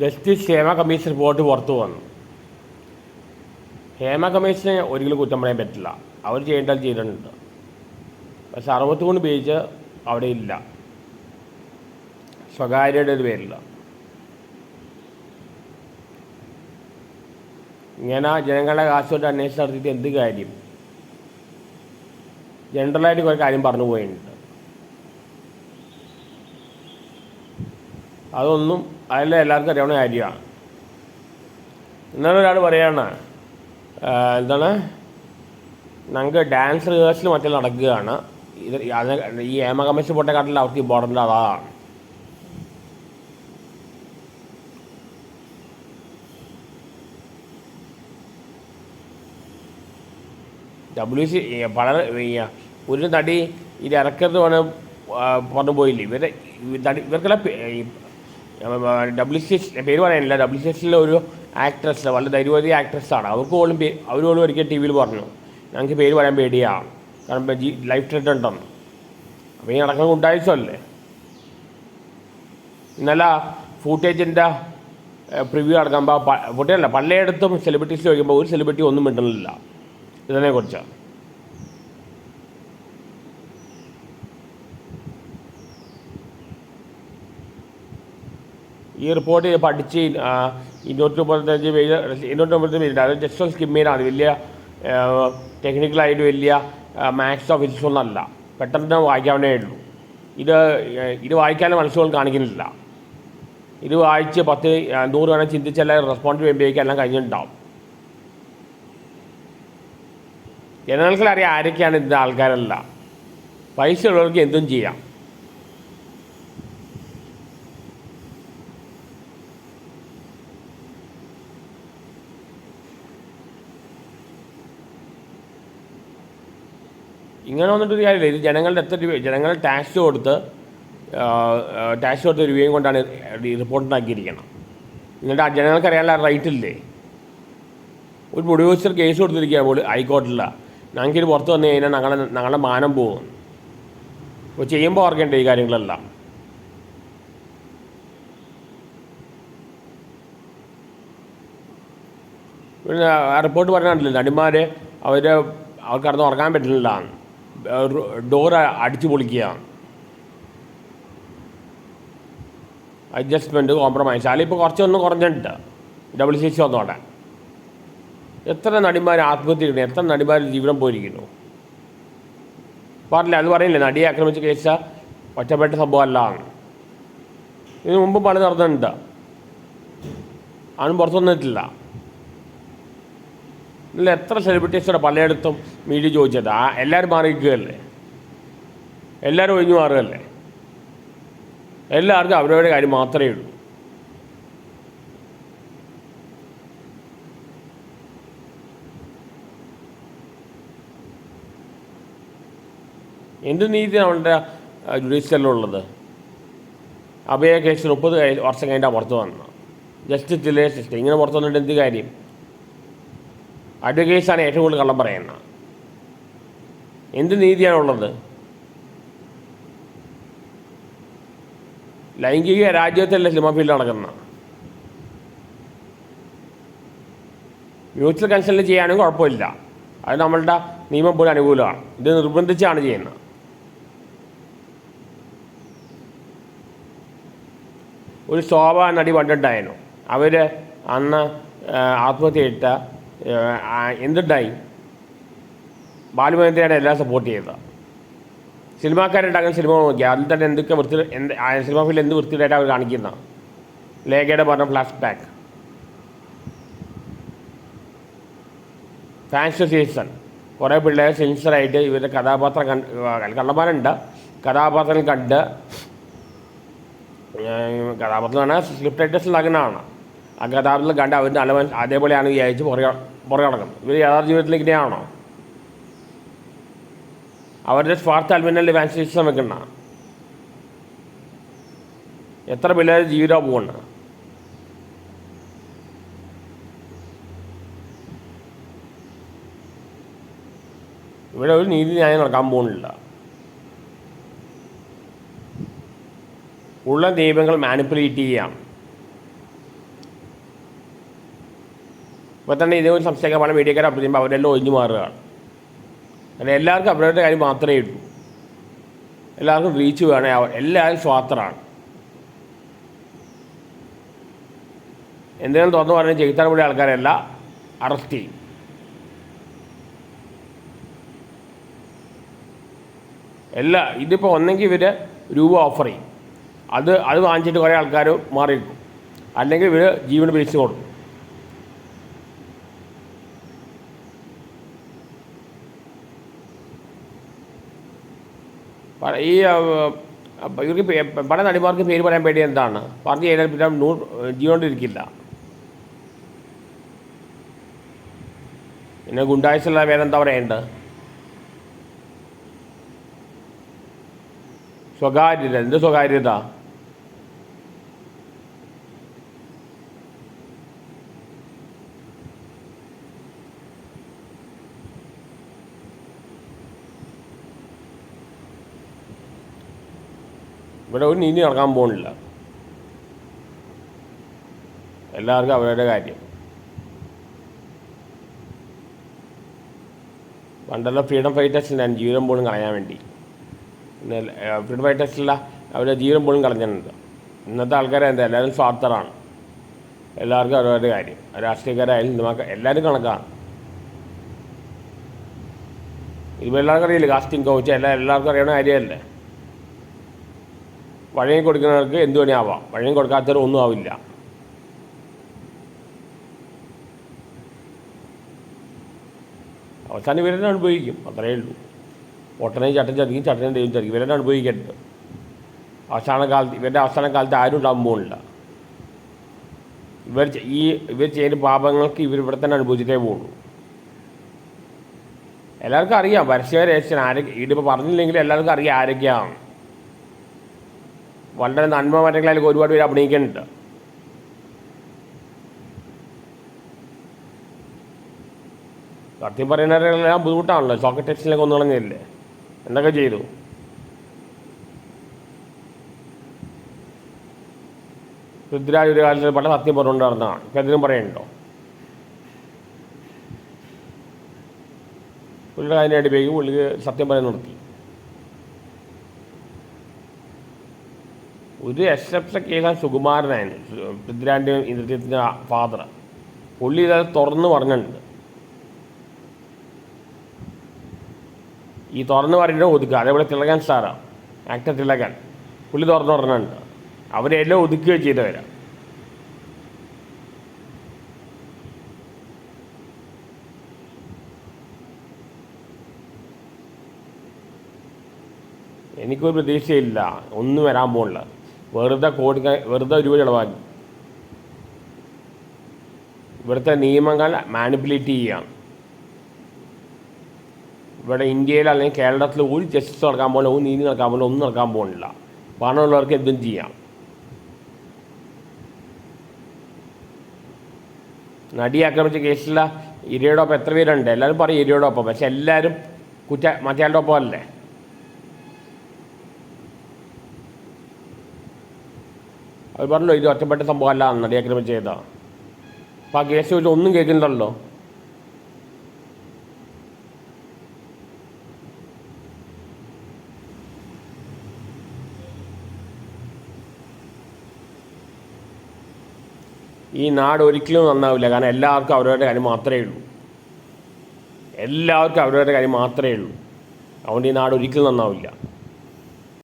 Justice Hema commission report പുറത്തു വന്നു. ഹേമ കമ്മീഷനെ ഒരിക്കലും കുറ്റം പറയാൻ പറ്റില്ല. അവർ ചെയ്യേണ്ടത് ചെയ്തിട്ടുണ്ട്. പക്ഷെ അറുപത്തിമൂന്ന് പേജ് അവിടെ ഇല്ല. സ്വകാര്യയുടെ ഒരു പേരില്ല. ഇങ്ങനെ ജനങ്ങളുടെ കാശുകൊണ്ട് അന്വേഷണം നടത്തിയിട്ട് എന്ത് കാര്യം? ജനറലായിട്ട് കുറേ കാര്യം പറഞ്ഞു പോയിട്ടുണ്ട്. അതൊന്നും അതെല്ലാം എല്ലാവർക്കും അറിയാവുന്ന കാര്യമാണ്. ഇന്നലെ ഒരാൾ പറയാണ് എന്താണ് ഞങ്ങൾക്ക് ഡാൻസ് റിഹേഴ്സൽ മറ്റേ നടക്കുകയാണ്. ഇത് അത് ഈ ഏമ കമ്മീഷൻ പൊട്ടക്കാട്ടിൽ അവർക്ക് ഇമ്പോർട്ടന്റ് അതാണ്. ഡബ്ല്യു സി ഈ ഒരു നടി ഇത് ഇറക്കരുത് പറഞ്ഞ് പറഞ്ഞു പോയില്ലേ? ഇവരെ തടി ഇവർക്കെല്ലാം ഡബ്ല്യു സി എസ് പേര് പറയാനില്ല. ഡബ്ല്യു സി എസിലെ ഒരു ആക്ട്രസ് വളരെ ധൈര്യവതി ആക്ട്രസ്സാണ് അവർക്ക് പോലും പേ പോലും ഒരിക്കൽ ടി വിയിൽ പറഞ്ഞു. ഞങ്ങൾക്ക് പേര് പറയാൻ പേടിയാണ് കാരണം ജി ലൈഫ് ത്രെറ്റ് ഉണ്ടെന്ന് അപ്പോൾ ഈ നടക്കുന്ന ഉണ്ടായിച്ചല്ലേ ഇന്നലെ ഫൂട്ടേജിന്റെ പ്രിവ്യൂ നടക്കുമ്പോൾ ഫുട്ടേജല്ല പലയിടത്തും സെലിബ്രിറ്റീസ് ചോദിക്കുമ്പോൾ ഒരു സെലിബ്രിറ്റി ഒന്നും മിണ്ടുന്നില്ല. ഇതിനെക്കുറിച്ച് ഈ റിപ്പോർട്ട് പഠിച്ച് ഇരുന്നൂറ്റി മുപ്പത്തഞ്ച് പേജ് ഇരുന്നൂറ്റി മുപ്പത്തഞ്ച് പേജ് അത് ജസ്റ്റ് ഒന്ന് സ്കിം വലിയ ടെക്നിക്കലായിട്ട് വലിയ മാത്സോ ഫിസിക്സോ ഒന്നല്ല പെട്ടെന്ന് വായിക്കാവുന്നേ ഉള്ളൂ. ഇത് ഇത് വായിക്കാനും മനസ്സുകൾ കാണിക്കുന്നില്ല. ഇത് വായിച്ച് പത്ത് നൂറ് വേണം ചിന്തിച്ചെല്ലാം റെസ്പോണ്ട് ചെയ്യുമ്പോഴേക്കും എല്ലാം കഴിഞ്ഞിട്ടുണ്ടാവും. ജനങ്ങൾക്കറിയാം ആരൊക്കെയാണ് ഇതിന്റെ ആൾക്കാരല്ല. പൈസ ഉള്ളവർക്ക് എന്തും ചെയ്യാം. ഇങ്ങനെ വന്നിട്ടൊരു കാര്യമില്ല. ഇത് ജനങ്ങളുടെ എത്ര രൂപ ജനങ്ങൾ ടാക്സ് കൊടുത്ത് ടാക്സ് കൊടുത്ത രൂപയും കൊണ്ടാണ് ഈ റിപ്പോർട്ട് ഉണ്ടാക്കിയിരിക്കണം എന്നിട്ട് ആ ജനങ്ങൾക്ക് അറിയാനുള്ള റൈറ്റ് ഇല്ലേ? ഒരു പ്രൊഡ്യൂസർ കേസ് കൊടുത്തിരിക്കുക പോലും ഹൈക്കോർട്ടില്ല ഞങ്ങൾക്കിത് പുറത്ത് വന്നു കഴിഞ്ഞാൽ ഞങ്ങളെ ഞങ്ങളുടെ മാനം പോകും. അപ്പോൾ ചെയ്യുമ്പോൾ ഓർക്കേണ്ട ഈ കാര്യങ്ങളെല്ലാം. പിന്നെ റിപ്പോർട്ട് പറഞ്ഞിട്ടില്ല നടിമാർ അവർ അവർക്ക് കടന്ന് ഉറങ്ങാൻ പറ്റുന്നില്ല ഡോർ അടിച്ചു പൊളിക്കുകയാണ്. അഡ്ജസ്റ്റ്മെന്റ് കോംപ്രമൈസ് അതിലിപ്പോൾ കുറച്ചൊന്ന് കുറഞ്ഞിട്ടുണ്ട്. ഡബിൾ സി സി വന്നോട്ടെ. എത്ര നടിമാർ ആത്മഹത്യ കിട്ടുന്നു എത്ര നടിമാർ ജീവിതം പോയിരിക്കുന്നു? പറഞ്ഞില്ല അത് പറയില്ലേ. നടിയെ ആക്രമിച്ച കേസ് ഒറ്റപ്പെട്ട സംഭവമല്ല ഇതിനു മുമ്പ് പല നടന്നിട്ടുണ്ട്. ആരും പുറത്തു വന്നിട്ടില്ല. ഇല്ല എത്ര സെലിബ്രിറ്റീസോടെ പലയിടത്തും മീഡിയ ചോദിച്ചത്? ആ എല്ലാവരും മാറിയിരിക്കുകയല്ലേ? എല്ലാവരും ഒഴിഞ്ഞു മാറുകയല്ലേ? എല്ലാവർക്കും അവരവരുടെ കാര്യം മാത്രമേ ഉള്ളൂ. എന്ത് നീതിയാണ് അവളുടെ ജുഡീഷ്യലിലുള്ളത് അഭയ കേസ് മുപ്പത് വർഷം കഴിഞ്ഞാൽ പുറത്ത് വന്നത്. ജസ്റ്റിസ് ഡിലേ സിസ്റ്റം ഇങ്ങനെ പുറത്തു വന്നിട്ട് എന്ത് കാര്യം? അഡ്വക്കേറ്റ്സാണ് ഏറ്റവും കൂടുതൽ കള്ളം പറയുന്നത്. എന്ത് നീതിയാണുള്ളത്? ലൈംഗിക രാജ്യത്തല്ല സിനിമ ഫീൽഡ് നടക്കുന്ന മ്യൂച്വൽ കൺസൾട്ട് ചെയ്യാനും കുഴപ്പമില്ല. അത് നമ്മളുടെ നിയമം പോലും അനുകൂലമാണ്. ഇത് നിർബന്ധിച്ചാണ് ചെയ്യുന്നത്. ഒരു ശോഭ നടി പണ്ടുണ്ടായിരുന്നു. അവർ അന്ന് ആത്മഹത്യ ഇട്ട എന്തുണ്ടായി ബാലുമഹേന്ദ്രയാണ് എല്ലാം സപ്പോർട്ട് ചെയ്തത്. സിനിമാക്കാരുണ്ടാകുന്ന സിനിമ നോക്കി അതിൽ തന്നെ എന്തൊക്കെ വൃത്തി എന്ത് സിനിമ ഫീൽഡ് എന്ത് വൃത്തിയായിട്ട് അവർ കാണിക്കുന്ന ലേഖയുടെ പറഞ്ഞ ഫ്ലാഷ് ബാക്ക് ഫാൻസ് സീസൺ കുറേ പിള്ളേർ സെൻസറായിട്ട് ഇവരുടെ കഥാപാത്രം കണ്ട് കള്ളന്മാരുണ്ട്. കഥാപാത്രങ്ങൾ കണ്ട് കഥാപാത്രം സ്ക്രിപ്റ്റ് റൈറ്റേഴ്സ് ഉണ്ടാക്കുന്നതാണ് ആ കഥാപാത്രം കണ്ട് അവർ നല്ലവൻ അതേപോലെയാണ് വിചാരിച്ച് പുറകെ പുറകെ നടക്കുന്നത്. ഇവർ യഥാർത്ഥ ജീവിതത്തിൽ ഇങ്ങനെയാണോ? അവരുടെ സ്വാർത്ഥ ഫാൻസ് സിസ്റ്റം വെക്കുന്ന? എത്ര പിള്ളേർ ജീവിതം പോകുന്നു ഇവിടെ ഒരു നീതി ന്യായം നടക്കാൻ പോകുന്നില്ല. ഉള്ള ദൈവങ്ങൾ മാനിപ്പുലേറ്റ് ചെയ്യാം ഇപ്പോൾ തന്നെ സംശയം പല മീഡിയക്കാരെ അപ്രോച്ച് ചെയ്യുമ്പോൾ അവരെല്ലാം ഒഴിഞ്ഞു മാറുകയാണ്. കാരണം എല്ലാവർക്കും അവരുടെ കാര്യം മാത്രമേ ഉള്ളൂ. എല്ലാവർക്കും റീച്ച് വേണേ അവർ എല്ലാവരും സ്വാർത്ഥരാണ്. എന്തിനും തുറന്നു പറഞ്ഞാൽ ജയിത്താൻ കൂടി ആൾക്കാരല്ല അറസ്റ്റ് ചെയ്യും. എല്ലാ ഇതിപ്പോൾ ഒന്നെങ്കിൽ ഇവർ രൂപ ഓഫർ ചെയ്യും. അത് അത് വാങ്ങിച്ചിട്ട് കുറേ ആൾക്കാർ മാറിയിരിക്കും. അല്ലെങ്കിൽ ഇവർ ജീവന് പിരിച്ചു കൊടുക്കും. ഈ ഇവർക്ക് പല നടിമാർക്ക് പേര് പറയാൻ പേടി എന്താണ്? പറഞ്ഞു കഴിഞ്ഞാൽ പിന്നെ നൂ ജീവണ്ടിരിക്കില്ല പിന്നെ ഗുണ്ടായുസുള്ള വേറെന്താ പറയേണ്ടത്? സ്വകാര്യത. എന്ത് സ്വകാര്യത? ഇവിടെ ഒരു നീതി നടക്കാൻ പോകുന്നില്ല എല്ലാവർക്കും അവരുടെ കാര്യം. പണ്ടല്ല ഫ്രീഡം ഫൈറ്റേഴ്സിനാണ് ജീവിതം പോലും കളയാൻ വേണ്ടി. പിന്നെ ഫ്രീഡം ഫൈറ്റേഴ്സില്ല അവരുടെ ജീവൻ പോലും കളഞ്ഞിട്ടുണ്ട്. ഇന്നത്തെ ആൾക്കാരെ എന്താ എല്ലാവരും സ്വാർത്ഥരാണ്. എല്ലാവർക്കും അവരവരുടെ കാര്യം. രാഷ്ട്രീയക്കാരായാലും ഹിന്ദുമാക്ക എല്ലാവരും കണക്കാണ്. ഇതിപ്പോൾ എല്ലാവർക്കും അറിയില്ല കാസ്റ്റിംഗ് കോച്ച് എല്ലാം എല്ലാവർക്കും അറിയണ കാര്യമല്ലേ? വഴങ്ങി കൊടുക്കുന്നവർക്ക് എന്ത് വേണേ ആവാം വഴങ്ങി കൊടുക്കാത്തവർ ഒന്നും ആവില്ല. അവസാനം ഇവരെന്നെ അനുഭവിക്കും. അത്രയേ ഉള്ളൂ. ഒട്ടനെയും ചട്ടൻ ചതിക്കും ചട്ടനും ദൈവം ചതിക്കും. ഇവരെന്നെ അനുഭവിക്കരുത്. അവസാന കാലത്ത് ഇവരുടെ അവസാന കാലത്ത് ആരും ഉണ്ടാകാൻ പോകുന്നില്ല. ഇവർ ഈ ഇവർ ചെയ്യുന്ന പാപങ്ങൾക്ക് ഇവർ ഇവിടെ തന്നെ അനുഭവിച്ചിട്ടേ പോകുള്ളൂ. എല്ലാവർക്കും അറിയാം. പരസ്യ രഹസ്യം ആരൊക്കെ ഇതിപ്പോൾ പറഞ്ഞില്ലെങ്കിൽ എല്ലാവർക്കും അറിയാം ആരൊക്കെയാണ്. വളരെ നന്മ മാറ്റങ്ങളായാലും ഒരുപാട് പേര് അഭിനയിക്കുന്നുണ്ട്. സത്യം പറയുന്നവരെല്ലാം ബുദ്ധിമുട്ടാണല്ലോ. സോക്കറ്റ് ടെക്സ്റ്റിലൊക്കെ ഒന്നു കളഞ്ഞില്ലേ എന്തൊക്കെ ചെയ്തു? പൃഥ്വിരാജ് ഒരു കാലത്ത് പല സത്യം പറഞ്ഞുകൊണ്ട് ഇപ്പം എന്തിനും പറയണ്ടോ പുള്ളിയുടെ കാര്യം അടിപ്പേക്ക് പുള്ളിക്ക് സത്യം പറയാൻ നിർത്തി. ഒരു കേസാണ് സുകുമാരനായിരുന്നു പൃഥ്വിരാന്റെ ഇന്ദ്രജിത്തിന്റെ ഫാദർ പുള്ളി ഇത് തുറന്ന് പറഞ്ഞിട്ടുണ്ട്. ഈ തുറന്ന് പറഞ്ഞിട്ട് ഒതുക്കുക. അതേപോലെ തിളകൻ സാറാ ആക്ടർ തിളകൻ പുള്ളി തുറന്ന് പറഞ്ഞിട്ടുണ്ട്. അവരെല്ലാം ചെയ്ത് ചെയ്തവരാ എനിക്കൊരു പ്രതീക്ഷയില്ല. ഒന്നും വരാൻ പോണില്ല. വെറുതെ കോടി വെറുതെ രൂപ ചിലവാക്കി. ഇവിടുത്തെ നിയമങ്ങൾ മാനിപ്പുലേറ്റ് ചെയ്യുകയാണ് ഇവിടെ ഇന്ത്യയിൽ അല്ലെങ്കിൽ കേരളത്തിൽ ഒരു ജസ്റ്റിസ് നടക്കാൻ പോകില്ല ഒരു നീതി നടക്കാൻ പോകില്ല ഒന്നും നടക്കാൻ പോകുന്നില്ല പണമുള്ളവർക്ക് എന്തും ചെയ്യാം. നടി ആക്രമിച്ച കേസില ഇരയോടൊപ്പം എത്ര പേരുണ്ട്? എല്ലാവരും പറയും ഇരയോടൊപ്പം പക്ഷെ എല്ലാവരും കുറ്റ മറ്റേയാളുടെ ഒപ്പം അല്ലേ അവർ പറഞ്ഞല്ലോ ഇത് ഒറ്റപ്പെട്ട സംഭവമല്ല നടി അക്രമം ചെയ്താ. അപ്പം ആ കേസ് വെച്ച് ഒന്നും കേൾക്കുന്നുണ്ടല്ലോ ഈ നാട് ഒരിക്കലും നന്നാവില്ല. കാരണം എല്ലാവർക്കും അവരവരുടെ കാര്യം മാത്രമേ ഉള്ളൂ. എല്ലാവർക്കും അവരവരുടെ കാര്യം മാത്രമേ ഉള്ളൂ. അതുകൊണ്ട് ഈ നാട് ഒരിക്കലും നന്നാവില്ല.